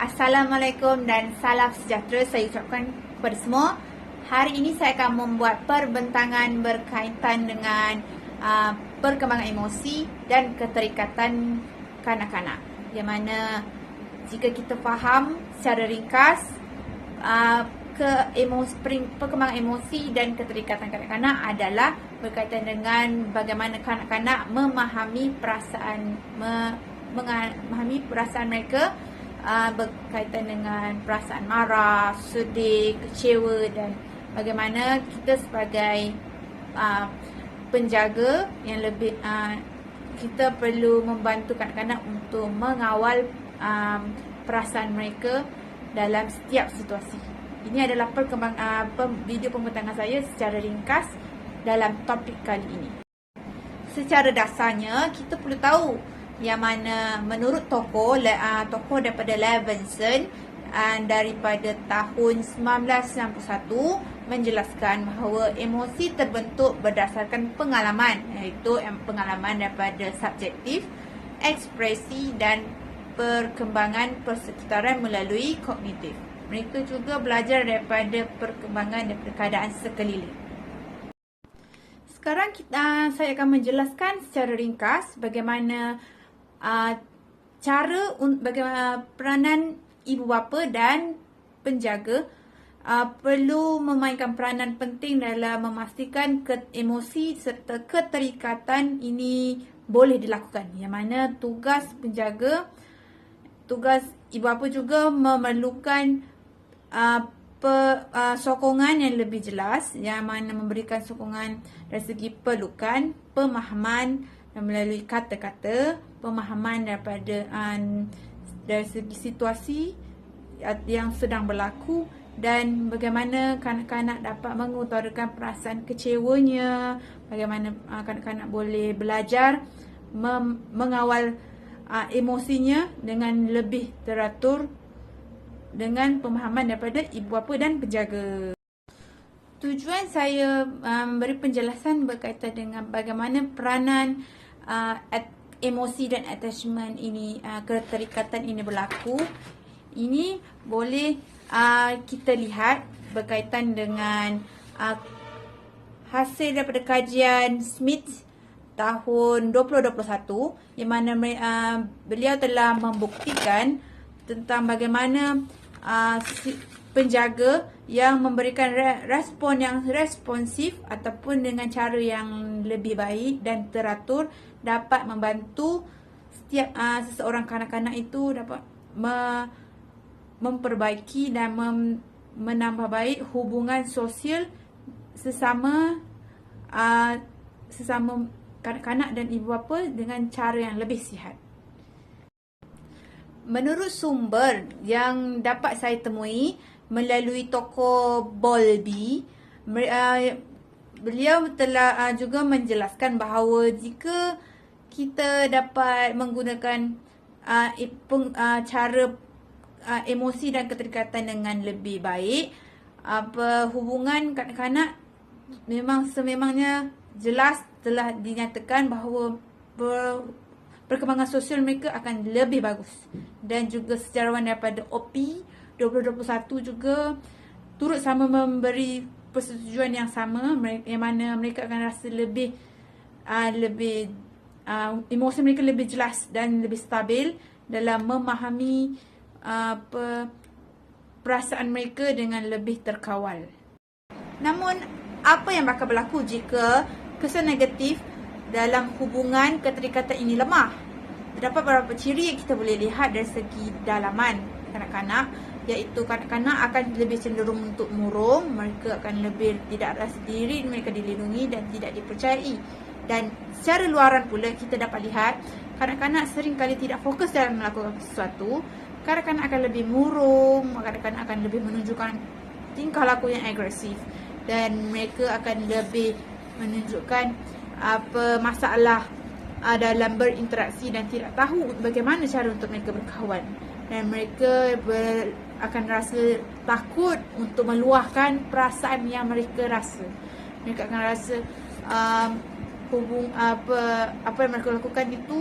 Assalamualaikum dan salam sejahtera saya ucapkan kepada semua. Hari ini saya akan membuat perbentangan berkaitan dengan uh, perkembangan emosi dan keterikatan kanak-kanak. Yang mana jika kita faham secara ringkas uh, ke emosi, perkembangan emosi dan keterikatan kanak-kanak adalah berkaitan dengan bagaimana kanak-kanak memahami perasaan me, memahami perasaan mereka uh, berkaitan dengan perasaan marah, sedih, kecewa dan bagaimana kita sebagai uh, penjaga yang lebih uh, kita perlu membantu kanak-kanak untuk mengawal um, perasaan mereka dalam setiap situasi. Ini adalah perkembang uh, video pembentangan saya secara ringkas dalam topik kali ini. Secara dasarnya kita perlu tahu yang mana menurut tokoh uh, tokoh daripada Levinson uh, daripada tahun 1991 menjelaskan bahawa emosi terbentuk berdasarkan pengalaman iaitu pengalaman daripada subjektif, ekspresi dan perkembangan persekitaran melalui kognitif. Mereka juga belajar daripada perkembangan daripada keadaan sekeliling. Sekarang kita, saya akan menjelaskan secara ringkas bagaimana uh, cara bagaimana peranan ibu bapa dan penjaga uh, perlu memainkan peranan penting dalam memastikan ke emosi serta keterikatan ini boleh dilakukan. Yang mana tugas penjaga, tugas ibu bapa juga memerlukan uh, pe, uh, sokongan yang lebih jelas yang mana memberikan sokongan dari segi pelukan, pemahaman melalui kata-kata pemahaman daripada um, dari segi situasi yang sedang berlaku dan bagaimana kanak-kanak dapat mengutarakan perasaan kecewanya bagaimana uh, kanak-kanak boleh belajar mengawal uh, emosinya dengan lebih teratur dengan pemahaman daripada ibu bapa dan penjaga. Tujuan saya memberi um, penjelasan berkaitan dengan bagaimana peranan uh, emosi dan attachment ini uh, keterikatan ini berlaku. Ini boleh uh, kita lihat berkaitan dengan uh, hasil daripada kajian Smith tahun 2021 yang mana uh, beliau telah membuktikan tentang bagaimana uh, penjaga yang memberikan respon yang responsif ataupun dengan cara yang lebih baik dan teratur dapat membantu setiap uh, seseorang kanak-kanak itu dapat me, memperbaiki dan mem, menambah baik hubungan sosial sesama uh, sesama kanak-kanak dan ibu bapa dengan cara yang lebih sihat. Menurut sumber yang dapat saya temui melalui toko Bolby, uh, beliau telah uh, juga menjelaskan bahawa jika kita dapat menggunakan uh, cara emosi dan keterikatan dengan lebih baik apa hubungan kanak-kanak memang sememangnya jelas telah dinyatakan bahawa ber, perkembangan sosial mereka akan lebih bagus. Dan juga sejarawan daripada OP 2021 juga turut sama memberi persetujuan yang sama yang mana mereka akan rasa lebih uh, lebih uh, emosi mereka lebih jelas dan lebih stabil dalam memahami uh, perasaan mereka dengan lebih terkawal. Namun, apa yang bakal berlaku jika kesan negatif dalam hubungan keterikatan ini lemah? Terdapat beberapa ciri yang kita boleh lihat dari segi dalaman kanak-kanak iaitu kanak-kanak akan lebih cenderung untuk murung, mereka akan lebih tidak rasa diri, mereka dilindungi dan tidak dipercayai. Dan secara luaran pula kita dapat lihat kanak-kanak sering kali tidak fokus dalam melakukan sesuatu. Kanak-kanak akan lebih murung, kanak-kanak akan lebih menunjukkan tingkah laku yang agresif dan mereka akan lebih menunjukkan apa masalah uh, dalam berinteraksi dan tidak tahu bagaimana cara untuk mereka berkawan dan mereka ber, akan rasa takut untuk meluahkan perasaan yang mereka rasa mereka akan rasa um, hubung apa apa yang mereka lakukan itu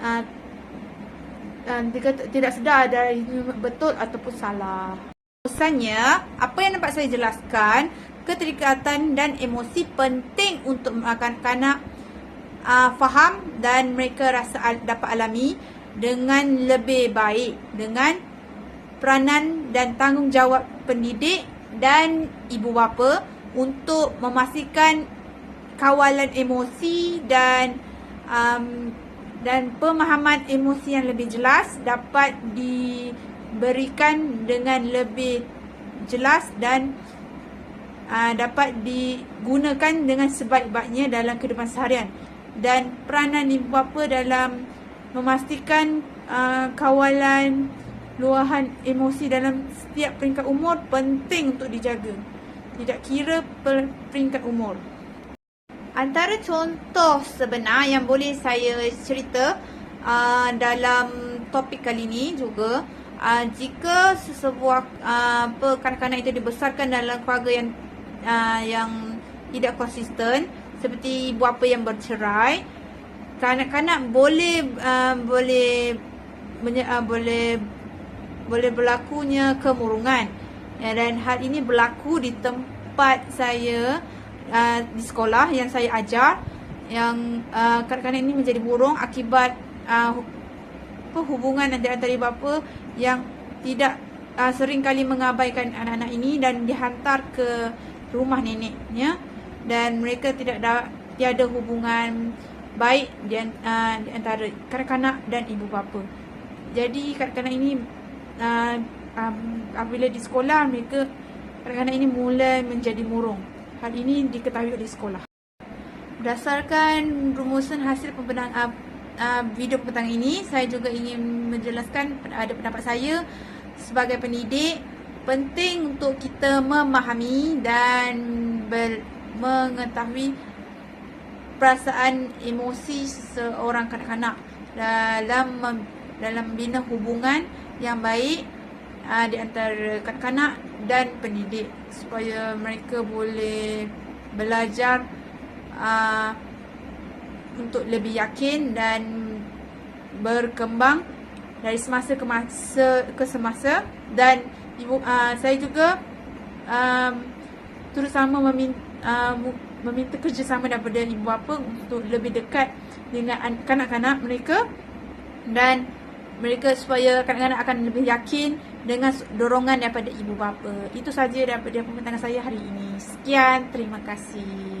uh, uh, tidak sedar ada ini betul ataupun salah. Pesannya, apa yang dapat saya jelaskan, keterikatan dan emosi penting untuk kanak-kanak uh, faham dan mereka rasa al- dapat alami dengan lebih baik dengan peranan dan tanggungjawab pendidik dan ibu bapa untuk memastikan kawalan emosi dan um, dan pemahaman emosi yang lebih jelas dapat diberikan dengan lebih jelas dan uh, dapat digunakan dengan sebaik-baiknya dalam kehidupan seharian. Dan peranan ibu bapa dalam memastikan uh, kawalan luahan emosi dalam setiap peringkat umur penting untuk dijaga. Tidak kira peringkat umur. Antara contoh sebenar yang boleh saya cerita uh, dalam topik kali ini juga uh, jika sesebuah uh, kanak-kanak itu dibesarkan dalam keluarga yang uh, yang tidak konsisten seperti ibu bapa yang bercerai kanak-kanak boleh uh, boleh menye, uh, boleh boleh berlakunya kemurungan ya, dan hal ini berlaku di tempat saya uh, di sekolah yang saya ajar yang uh, kanak-kanak ini menjadi burung akibat uh, hubungan antara antara bapa yang tidak uh, sering kali mengabaikan anak-anak ini dan dihantar ke rumah neneknya dan mereka tidak ada tiada hubungan baik di, uh, di antara kanak-kanak dan ibu bapa. Jadi kanak-kanak ini uh, apabila di sekolah mereka kanak-kanak ini mulai menjadi murung. Hal ini diketahui oleh sekolah. Berdasarkan rumusan hasil pembenang uh, uh, video petang ini, saya juga ingin menjelaskan ada pendapat saya sebagai pendidik penting untuk kita memahami dan ber, mengetahui perasaan emosi seorang kanak-kanak dalam dalam membina hubungan yang baik uh, di antara kanak-kanak dan pendidik supaya mereka boleh belajar uh, untuk lebih yakin dan berkembang dari semasa ke masa ke semasa. Dan ibu uh, saya juga um, turut sama meminta uh, meminta kerjasama daripada ibu bapa untuk lebih dekat dengan kanak-kanak mereka. Dan mereka supaya kanak-kanak akan lebih yakin dengan dorongan daripada ibu bapa. Itu saja daripada pembintangan saya hari ini. Sekian, terima kasih.